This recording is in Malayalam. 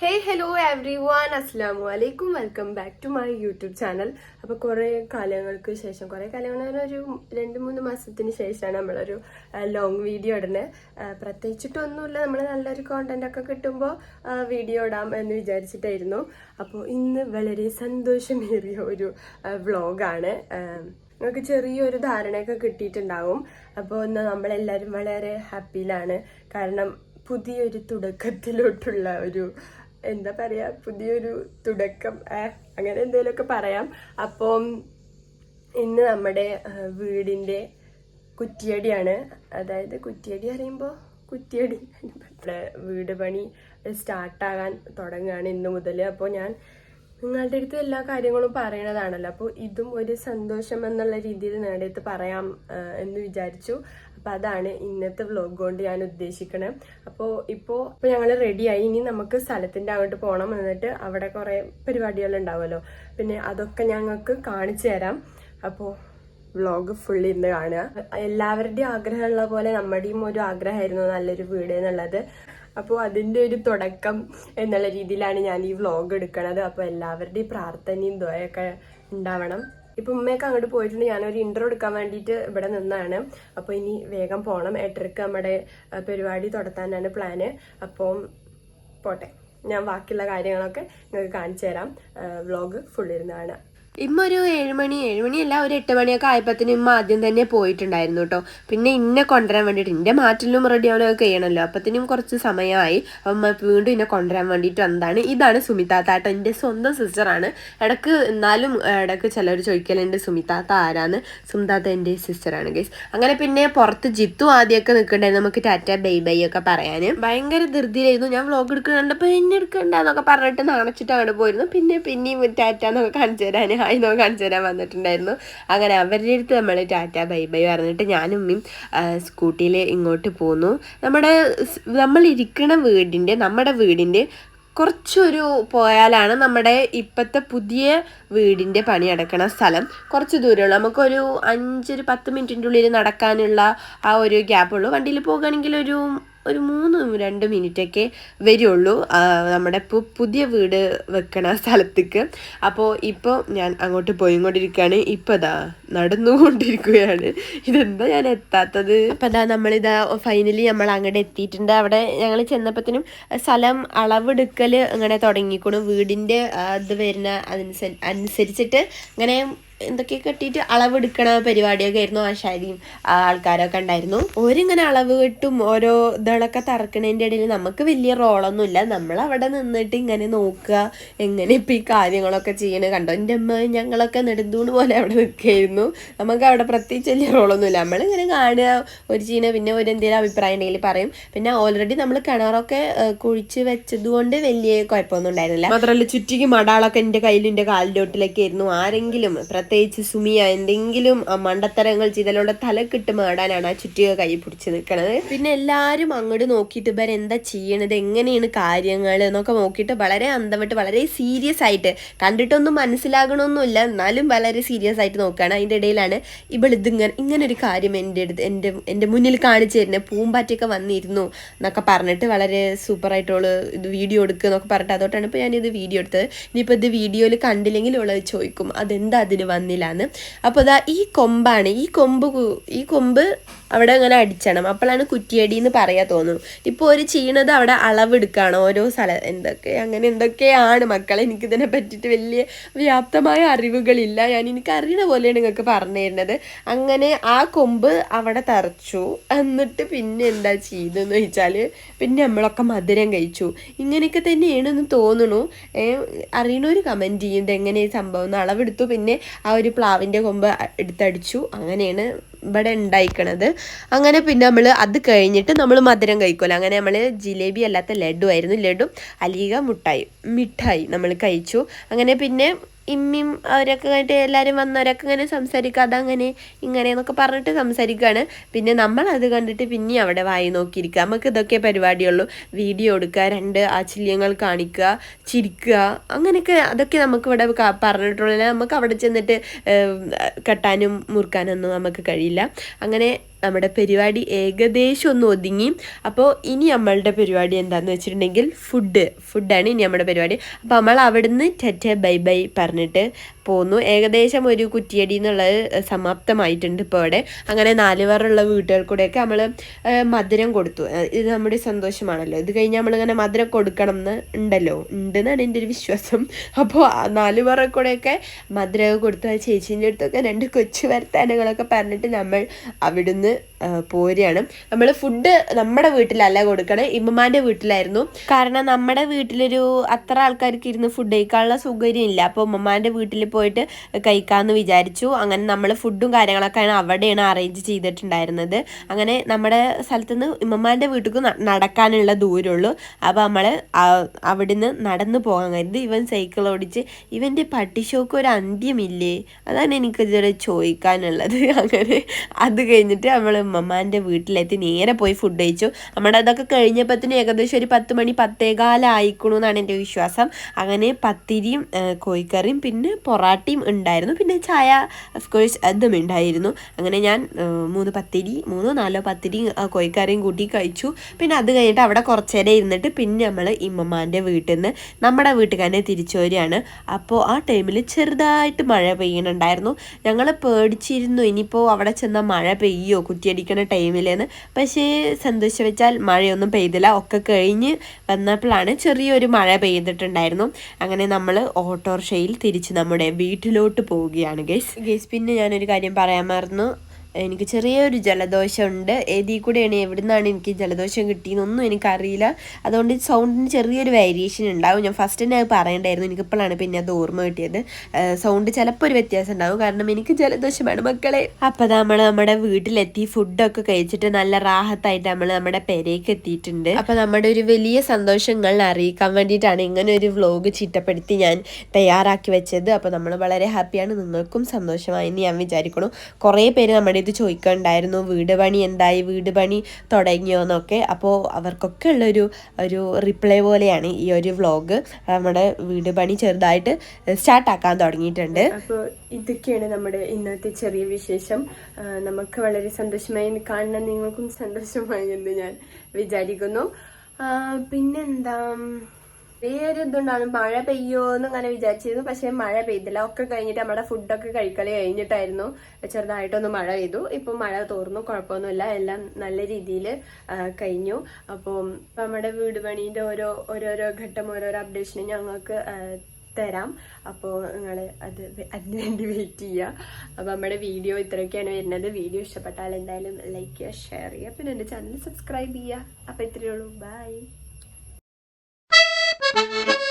ഹേ ഹലോ എവ്രി വൺ അസ്സാം വലൈക്കും welcome back to my YouTube channel അപ്പോൾ കുറേ കാലങ്ങൾക്ക് ശേഷം കുറേ കാലങ്ങൾ ഒരു രണ്ട് മൂന്ന് മാസത്തിന് ശേഷമാണ് നമ്മളൊരു ലോങ് വീഡിയോ ഇടുന്നത് പ്രത്യേകിച്ചിട്ടൊന്നുമില്ല. നമ്മൾ നല്ലൊരു കോണ്ടന്റ് ഒക്കെ കിട്ടുമ്പോൾ വീഡിയോ ഇടാം എന്ന് വിചാരിച്ചിട്ടായിരുന്നു. അപ്പോൾ ഇന്ന് വളരെ സന്തോഷമേറിയ ഒരു വ്ളോഗാണ് നിങ്ങൾക്ക് ചെറിയൊരു ധാരണയൊക്കെ കിട്ടിയിട്ടുണ്ടാവും. അപ്പോൾ ഇന്ന് നമ്മളെല്ലാവരും വളരെ ഹാപ്പിയിലാണ് കാരണം പുതിയൊരു തുടക്കത്തിലോട്ടുള്ള ഒരു എന്താ പറയാ പുതിയൊരു തുടക്കം. അങ്ങനെ എന്തെങ്കിലുമൊക്കെ പറയാം. അപ്പം ഇന്ന് നമ്മുടെ വീടിന്റെ കുറ്റിയടിയാണ്. അതായത് കുറ്റിയടി അറിയുമ്പോൾ കുറ്റിയടി നമ്മുടെ വീട് പണി സ്റ്റാർട്ടാകാൻ തുടങ്ങുകയാണ് ഇന്ന് മുതൽ അപ്പോൾ ഞാൻ നിങ്ങളുടെ അടുത്ത് എല്ലാ കാര്യങ്ങളും പറയണതാണല്ലോ. അപ്പോൾ ഇതും ഒരു സന്തോഷം എന്നുള്ള രീതിയിൽ നിങ്ങളുടെ അടുത്ത് പറയാം എന്ന് വിചാരിച്ചു. അപ്പോൾ അതാണ് ഇന്നത്തെ വ്ലോഗ് കൊണ്ട് ഞാൻ ഉദ്ദേശിക്കണേ. അപ്പോൾ ഇപ്പോൾ ഇപ്പോൾ ഞങ്ങൾ റെഡിയായി ഇനി നമുക്ക് സ്ഥലത്തിന്റെ അങ്ങോട്ട് പോകണം എന്നിട്ട് അവിടെ കുറേ പരിപാടികൾ ഉണ്ടാവുമല്ലോ പിന്നെ അതൊക്കെ ഞങ്ങൾക്ക് കാണിച്ചു തരാം. അപ്പോ വ്ളോഗ് ഫുൾ ഇന്ന് കാണുക. എല്ലാവരുടെയും ആഗ്രഹം ഉള്ള പോലെ നമ്മുടെയും ഒരു ആഗ്രഹമായിരുന്നു നല്ലൊരു വീട് എന്നുള്ളത്. അപ്പോൾ അതിന്റെ ഒരു തുടക്കം എന്നുള്ള രീതിയിലാണ് ഞാൻ ഈ വ്ളോഗ് എടുക്കണത്. അപ്പോൾ എല്ലാവരുടെയും പ്രാർത്ഥനയും ദ്വയൊക്കെ ഉണ്ടാവണം. ഇപ്പൊ ഉമ്മയൊക്കെ അങ്ങോട്ട് പോയിട്ടുണ്ട്. ഞാനൊരു ഇന്റർ എടുക്കാൻ വേണ്ടിയിട്ട് ഇവിടെ നിന്നാണ്. അപ്പോൾ ഇനി വേഗം പോണം. എട്ടരക്ക് നമ്മുടെ പരിപാടി തുടത്താനാണ് പ്ലാന് അപ്പം പോട്ടെ. ഞാൻ ബാക്കിയുള്ള കാര്യങ്ങളൊക്കെ നിങ്ങൾക്ക് കാണിച്ചു തരാം. വ്ളോഗ് ഫുള്ളിരുന്നാണ് ഇമ്മ ഒരു ഏഴുമണി ഏഴുമണിയല്ല ഒരു എട്ട് മണിയൊക്കെ ആയപ്പത്തിന് ഇമ്മ ആദ്യം തന്നെ പോയിട്ടുണ്ടായിരുന്നു കേട്ടോ പിന്നെ ഇന്നെ കൊണ്ടുവരാൻ വേണ്ടിയിട്ട് എന്റെ മാറ്റിലും റെഡി ആവലൊക്കെ ചെയ്യണമല്ലോ അപ്പത്തിനും കുറച്ച് സമയമായി. അപ്പം വീണ്ടും ഇന്നെ കൊണ്ടുവരാൻ വേണ്ടിയിട്ട് വന്നതാണ്. ഇതാണ് സുമിത താട്ട എന്റെ സ്വന്തം സിസ്റ്ററാണ് ഇടയ്ക്ക് എന്നാലും ഇടയ്ക്ക് ചിലർ ചോദിക്കലുണ്ട് സുമിതാത്ത ആരാന്ന്. സുമിതാത്ത എന്റെ സിസ്റ്ററാണ് ഗൈസ് അങ്ങനെ പിന്നെ പുറത്ത് ജിത്തു ആദ്യമൊക്കെ നിൽക്കണ്ടായിരുന്നു നമുക്ക് ടാറ്റ ബൈ ബൈ ഒക്കെ പറയാൻ ഭയങ്കര ധൃതിയിലായിരുന്നു. ഞാൻ വ്ളോഗ് എടുക്കുന്നുണ്ട് അപ്പോൾ എന്നെ എടുക്കണ്ടെന്നൊക്കെ പറഞ്ഞിട്ട് നാണച്ചിട്ട് അങ്ങോട്ട് പോയിരുന്നു. പിന്നെ പിന്നെയും ടാറ്റ എന്നൊക്കെ കാണിച്ചു തരാൻ എന്നൊക്കെ കാണിച്ചു തരാൻ വന്നിട്ടുണ്ടായിരുന്നു. അങ്ങനെ അവരുടെ അടുത്ത് നമ്മൾ ടാറ്റ ബൈ ബൈ പറഞ്ഞിട്ട് ഞാനും ഉമ്മയും സ്കൂട്ടിയിൽ ഇങ്ങോട്ട് പോന്നു. നമ്മുടെ നമ്മളിരിക്കുന്ന വീടിന്റെ നമ്മുടെ വീടിന്റെ കുറച്ചൊരു പോയാലാണ് നമ്മുടെ ഇപ്പോഴത്തെ പുതിയ വീടിന്റെ പണി നടക്കണ സ്ഥലം. കുറച്ച് ദൂരമുള്ളൂ നമുക്കൊരു അഞ്ചൊരു പത്ത് മിനിറ്റിന്റെ ഉള്ളിൽ നടക്കാനുള്ള ആ ഒരു ഗ്യാപ്പുള്ളൂ. വണ്ടിയിൽ പോകുകയാണെങ്കിൽ ഒരു ഒരു മൂന്ന് രണ്ട് മിനിറ്റൊക്കെ വരുള്ളൂ. നമ്മുടെ പുതിയ വീട് വെക്കണ സ്ഥലത്തേക്ക്. അപ്പോൾ ഇപ്പോൾ ഞാൻ അങ്ങോട്ട് പോയി പോയിക്കൊണ്ടിരിക്കുകയാണ്. ഇപ്പോൾ ഇതാ നടന്നുകൊണ്ടിരിക്കുകയാണ്. ഇതെന്താ ഞാൻ എത്താത്തത്? അപ്പോൾ ഇതാ നമ്മളിതാ ഫൈനലി നമ്മൾ അങ്ങോട്ട് എത്തിയിട്ടുണ്ട്. അവിടെ ഞങ്ങൾ ചെന്നപ്പോഴത്തേനും സ്ഥലം അളവെടുക്കൽ അങ്ങനെ തുടങ്ങിക്കൊണ്ട് വീടിന്റെ ഇത് വരുന്ന അനുസരിച്ചിട്ട് അങ്ങനെ എന്തൊക്കെ കെട്ടിയിട്ട് അളവെടുക്കണ പരിപാടിയൊക്കെ ആയിരുന്നു ആശാരിയും ആൾക്കാരൊക്കെ ഉണ്ടായിരുന്നു. ഓരിങ്ങനെ അളവ് കെട്ടും ഓരോ ഇതളൊക്കെ തറക്കണതിന്റെ ഇടയിൽ നമുക്ക് വലിയ റോളൊന്നുമില്ല. നമ്മൾ അവിടെ നിന്നിട്ട് ഇങ്ങനെ നോക്കുക എങ്ങനെ ഇപ്പം ഈ കാര്യങ്ങളൊക്കെ ചെയ്യണത് കണ്ടോ എന്റെ അമ്മ ഞങ്ങളൊക്കെ നെടുന്തൂണ് പോലെ അവിടെ നിൽക്കുകയായിരുന്നു. നമുക്ക് അവിടെ പ്രത്യേകിച്ച് വലിയ റോളൊന്നുമില്ല. നമ്മളിങ്ങനെ കാണുക ഒരു ചീന പിന്നെ ഒരു എന്തെങ്കിലും അഭിപ്രായം ഉണ്ടെങ്കിൽ പറയും. പിന്നെ ഓൾറെഡി നമ്മൾ കിണറൊക്കെ കുഴിച്ച് വെച്ചത് കൊണ്ട് വലിയ കുഴപ്പമൊന്നും ഉണ്ടായിരുന്നില്ല. മാത്രമല്ല ചുറ്റിക്ക് മടാളൊക്കെ എന്റെ കയ്യിലും എന്റെ കാലിന്റെ ഒട്ടിലൊക്കെ ആയിരുന്നു. ആരെങ്കിലും പ്രത്യേകിച്ച് സുമിയ എന്തെങ്കിലും മണ്ടത്തരങ്ങൾ ചെയ്തലോടെ തലക്കിട്ട് മാടാനാണ് ആ ചുറ്റിക കൈ പിടിച്ച് നിൽക്കണത് പിന്നെ എല്ലാവരും അങ്ങോട്ട് നോക്കിയിട്ട് ഇവർ എന്താ ചെയ്യണത് എങ്ങനെയാണ് കാര്യങ്ങൾ എന്നൊക്കെ നോക്കിയിട്ട് വളരെ അന്തമിട്ട് വളരെ സീരിയസ് ആയിട്ട് കണ്ടിട്ടൊന്നും മനസ്സിലാകണമൊന്നുമില്ല എന്നാലും വളരെ സീരിയസ് ആയിട്ട് നോക്കുകയാണ് അതിന്റെ ഇടയിലാണ് ഇവൾ ഇതിങ്ങനെ ഇങ്ങനെ ഒരു കാര്യം എന്റെ അടുത്ത് എന്റെ എന്റെ മുന്നിൽ കാണിച്ചു തരുന്നത് പൂമ്പാറ്റയൊക്കെ വന്നിരുന്നു എന്നൊക്കെ പറഞ്ഞിട്ട് വളരെ സൂപ്പറായിട്ടോൾ ഇത് വീഡിയോ എടുക്കുക എന്നൊക്കെ പറഞ്ഞിട്ട് അതോട്ടാണ് ഇപ്പോൾ ഞാനിത് വീഡിയോ എടുത്തത്. ഇനിയിപ്പോൾ ഇത് വീഡിയോയിൽ കണ്ടില്ലെങ്കിൽ ഉള്ളത് ചോദിക്കും അതെന്താ അതിന് വന്നില്ല എന്ന് അപ്പോൾ ഇതാ ഈ കൊമ്പാണ് ഈ കൊമ്പ് ഈ കൊമ്പ് അവിടെ അങ്ങനെ അടിച്ചണം. അപ്പോഴാണ് കുറ്റിയടി എന്ന് പറയാൻ തോന്നുന്നു ഇപ്പോൾ ഒരു ചെയ്യണത് അവിടെ അളവെടുക്കുകയാണ് ഓരോ സ്ഥല എന്തൊക്കെ അങ്ങനെ എന്തൊക്കെയാണ് മക്കളെ? എനിക്കിതിനെ പറ്റിയിട്ട് വലിയ വ്യാപ്തമായ അറിവുകളില്ല. ഞാൻ എനിക്ക് അറിയണ പോലെയാണ് നിങ്ങൾക്ക് പറഞ്ഞു തരുന്നത്. അങ്ങനെ ആ കൊമ്പ് അവിടെ തറച്ചു. എന്നിട്ട് പിന്നെ എന്താ ചെയ്തെന്ന് വെച്ചാൽ പിന്നെ നമ്മളൊക്കെ മധുരം കഴിച്ചു. ഇങ്ങനെയൊക്കെ തന്നെയാണെന്ന് തോന്നുന്നു. അറിയണൊരു കമന്റ് ചെയ്യുന്നത് എങ്ങനെ ഈ സംഭവം അളവെടുത്തു. പിന്നെ ആ ഒരു പ്ലാവിന്റെ കൊമ്പ് എടുത്തടിച്ചു. അങ്ങനെയാണ് ഇവിടെ ഉണ്ടായിക്കണത്. അങ്ങനെ പിന്നെ നമ്മൾ അത് കഴിഞ്ഞിട്ട് നമ്മൾ മധുരം കഴിക്കുമല്ലോ അങ്ങനെ നമ്മൾ ജിലേബി അല്ലാത്ത ലഡു ആയിരുന്നു ലഡു അലിക മുട്ടായി മിഠായി നമ്മൾ കഴിച്ചു. അങ്ങനെ പിന്നെ ഇമ്മിയും അവരൊക്കെ കഴിഞ്ഞിട്ട് എല്ലാവരും വന്നവരൊക്കെ ഇങ്ങനെ സംസാരിക്കുക അതങ്ങനെ ഇങ്ങനെ എന്നൊക്കെ പറഞ്ഞിട്ട് സംസാരിക്കുകയാണ് പിന്നെ നമ്മൾ അത് കണ്ടിട്ട് പിന്നെ അവിടെ വായി നോക്കിയിരിക്കുക. നമുക്ക് ഇതൊക്കെ പരിപാടിയുള്ളൂ. വീഡിയോ എടുക്കുക രണ്ട് ആശ്ചര്യങ്ങൾ കാണിക്കുക ചിരിക്കുക അങ്ങനെയൊക്കെ അതൊക്കെ നമുക്ക് ഇവിടെ പറഞ്ഞിട്ടുള്ള. നമുക്ക് അവിടെ ചെന്നിട്ട് കെട്ടാനും മുറുക്കാനൊന്നും നമുക്ക് കഴിയില്ല. അങ്ങനെ നമ്മുടെ പരിപാടി ഏകദേശം ഒന്ന് ഒതുങ്ങി. അപ്പോൾ ഇനി നമ്മളുടെ പരിപാടി എന്താണെന്ന് വെച്ചിട്ടുണ്ടെങ്കിൽ ഫുഡ് ഫുഡാണ് ഇനി നമ്മുടെ പരിപാടി. അപ്പോൾ നമ്മൾ അവിടുന്ന് ടെറ്റ ബൈ ബൈ പറഞ്ഞിട്ട് പോന്നു. ഏകദേശം ഒരു കുറ്റിയടി എന്നുള്ളത് സമാപ്തമായിട്ടുണ്ട് ഇപ്പോൾ അവിടെ. അങ്ങനെ നാല് പേരുള്ള വീട്ടുകാർ കൂടെയൊക്കെ നമ്മൾ മധുരം കൊടുത്തു. ഇത് നമ്മുടെ സന്തോഷമാണല്ലോ. ഇത് കഴിഞ്ഞ് നമ്മളിങ്ങനെ മധുരം കൊടുക്കണം എന്ന് ഉണ്ടല്ലോ. ഉണ്ടെന്നാണ് എന്റെ ഒരു വിശ്വാസം. അപ്പോൾ നാല് പേരെ കൂടെയൊക്കെ മധുരം കൊടുത്തു. ആ ചേച്ചീന്റെ അടുത്തൊക്കെ രണ്ട് കൊച്ചു വർത്താനങ്ങളൊക്കെ പറഞ്ഞിട്ട് നമ്മൾ അവിടുന്ന് ആ, പോരുകയാണ്. നമ്മൾ ഫുഡ് നമ്മുടെ വീട്ടിലല്ല കൊടുക്കണേ ഇമ്മമാന്റെ വീട്ടിലായിരുന്നു. കാരണം നമ്മുടെ വീട്ടിലൊരു അത്ര ആൾക്കാർക്ക് ഇരുന്ന് ഫുഡ് കഴിക്കാനുള്ള സൗകര്യം ഇല്ല അപ്പോൾ ഉമ്മമാന്റെ വീട്ടിൽ പോയിട്ട് കഴിക്കാമെന്ന് വിചാരിച്ചു. അങ്ങനെ നമ്മൾ ഫുഡും കാര്യങ്ങളൊക്കെയാണ് അവിടെയാണ് അറേഞ്ച് ചെയ്തിട്ടുണ്ടായിരുന്നത്. അങ്ങനെ നമ്മുടെ സ്ഥലത്ത് നിന്ന് ഇമ്മമാന്റെ വീട്ടിലേക്ക് നടക്കാനുള്ള ദൂരമുള്ളൂ. അപ്പോൾ നമ്മൾ അവിടുന്ന് നടന്നു പോകാൻ കരുതി. ഇവൻ സൈക്കിൾ ഓടിച്ച് ഇവന്റെ പട്ടിഷോക്ക് ഒരു അന്ത്യമില്ലേ? അതാണ് എനിക്ക് ഇതുവരെ ചോദിക്കാനുള്ളത്. അങ്ങനെ അത് കഴിഞ്ഞിട്ട് നമ്മൾ ഉമ്മമാന്റെ വീട്ടിലെത്തി നേരെ പോയി ഫുഡ് കഴിച്ചു. നമ്മുടെ അതൊക്കെ കഴിഞ്ഞപ്പോഴത്തേനും ഏകദേശം ഒരു പത്ത് മണി പത്തേകാലായിക്കണു എന്നാണ് എന്റെ വിശ്വാസം. അങ്ങനെ പത്തിരിയും കോഴിക്കറിയും പിന്നെ പൊറാട്ടയും ഉണ്ടായിരുന്നു. പിന്നെ ചായ അഫ്കോഴ്സ് അതും ഉണ്ടായിരുന്നു. അങ്ങനെ ഞാൻ മൂന്ന് പത്തിരി മൂന്നോ നാലോ പത്തിരി കോഴിക്കറിയും കൂട്ടി കഴിച്ചു. പിന്നെ അത് കഴിഞ്ഞിട്ട് അവിടെ കുറച്ച് നേരം ഇരുന്നിട്ട് പിന്നെ നമ്മൾ ഇമ്മമാന്റെ വീട്ടിൽ നിന്ന് നമ്മുടെ വീട്ടുകാരനെ തിരിച്ചു വരികയാണ്. അപ്പോൾ ആ ടൈമിൽ ചെറുതായിട്ട് മഴ പെയ്യുന്നുണ്ടായിരുന്നു. ഞങ്ങൾ പേടിച്ചിരുന്നു. ഇനിയിപ്പോൾ അവിടെ ചെന്നാൽ മഴ പെയ്യോ കുറ്റിയടിക്കണ ടൈമിലെന്ന്. പക്ഷേ സന്തോഷം വെച്ചാൽ മഴയൊന്നും പെയ്തില്ല. ഒക്കെ കഴിഞ്ഞ് വന്നപ്പോഴാണ് ചെറിയൊരു മഴ പെയ്തിട്ടുണ്ടായിരുന്നു. അങ്ങനെ നമ്മൾ ഓട്ടോറിക്ഷയിൽ തിരിച്ച് നമ്മുടെ വീട്ടിലോട്ട് പോവുകയാണ് ഗേസ്. ഗേസ് പിന്നെ ഞാനൊരു കാര്യം പറയാൻ മറന്നു. എനിക്ക് ചെറിയൊരു ജലദോഷമുണ്ട്. ഏതിൽ കൂടെയാണ് എവിടുന്നാണ് എനിക്ക് ജലദോഷം കിട്ടിയെന്നൊന്നും എനിക്കറിയില്ല. അതുകൊണ്ട് സൗണ്ടിന് ചെറിയൊരു വേരിയേഷൻ ഉണ്ടാവും. ഞാൻ ഫസ്റ്റ് തന്നെ അത് പറയണ്ടായിരുന്നു. എനിക്കിപ്പോഴാണ് പിന്നെ അത് ഓർമ്മ കിട്ടിയത്. സൗണ്ട് ചിലപ്പോൾ ഒരു വ്യത്യാസം ഉണ്ടാവും. കാരണം എനിക്ക് ജലദോഷമാണ് മക്കളെ. അപ്പോൾ നമ്മൾ നമ്മുടെ വീട്ടിലെത്തി ഫുഡൊക്കെ കഴിച്ചിട്ട് നല്ല റാഹത്തായിട്ട് നമ്മൾ നമ്മുടെ പെരേക്ക് എത്തിയിട്ടുണ്ട്. അപ്പോൾ നമ്മുടെ ഒരു വലിയ സന്തോഷങ്ങൾ അറിയിക്കാൻ വേണ്ടിയിട്ടാണ് ഇങ്ങനെ ഒരു വ്ലോഗ് ചിട്ടപ്പെടുത്തി ഞാൻ തയ്യാറാക്കി വെച്ചത്. അപ്പോൾ നമ്മൾ വളരെ ഹാപ്പിയാണ് നിങ്ങൾക്കും സന്തോഷമായി എന്ന് ഞാൻ വിചാരിക്കുന്നു. കുറേ പേര് നമ്മുടെ ഇത് ചോദിക്കുന്നുണ്ടായിരുന്നു വീട് പണി എന്തായി വീട് പണി തുടങ്ങിയോ എന്നൊക്കെ. അപ്പോൾ അവർക്കൊക്കെ ഉള്ളൊരു ഒരു റിപ്ലൈ പോലെയാണ് ഈ ഒരു വ്ലോഗ് നമ്മുടെ വീട് പണി ചെറുതായിട്ട് സ്റ്റാർട്ടാക്കാൻ തുടങ്ങിയിട്ടുണ്ട്. അപ്പോൾ ഇതൊക്കെയാണ് നമ്മുടെ ഇന്നത്തെ ചെറിയ വിശേഷം. നമുക്ക് വളരെ സന്തോഷമായി കാണുന്ന നിങ്ങൾക്കും സന്തോഷമായി എന്ന് ഞാൻ വിചാരിക്കുന്നു. പിന്നെന്താ? വേറെ ഇതുണ്ടാണ് മഴ പെയ്യോന്ന് അങ്ങനെ വിചാരിച്ചിരുന്നു. പക്ഷെ മഴ പെയ്തില്ല. ഒക്കെ കഴിഞ്ഞിട്ട് നമ്മുടെ ഫുഡൊക്കെ കഴിക്കൽ കഴിഞ്ഞിട്ടായിരുന്നു. ചെറുതായിട്ടൊന്ന് മഴ പെയ്തു. ഇപ്പൊ മഴ തോർന്നു. കുഴപ്പമൊന്നുമില്ല. എല്ലാം നല്ല രീതിയിൽ കഴിഞ്ഞു. അപ്പോൾ നമ്മുടെ വീട് പണീന്റെ ഓരോ ഓരോരോ ഘട്ടം ഓരോരോ അപ്ഡേഷനും ഞങ്ങൾക്ക് തരാം. അപ്പോൾ നിങ്ങൾ അത് അതിനുവേണ്ടി വെയിറ്റ് ചെയ്യുക അപ്പോൾ നമ്മുടെ വീഡിയോ ഇത്രയൊക്കെയാണ് വരുന്നത്. വീഡിയോ ഇഷ്ടപ്പെട്ടാൽ എന്തായാലും ലൈക്ക് ചെയ്യുക ഷെയർ ചെയ്യുക. പിന്നെ എന്റെ ചാനൽ സബ്സ്ക്രൈബ് ചെയ്യുക. അപ്പോൾ ഇത്രയേ ഉള്ളൂ. Bye Thank you.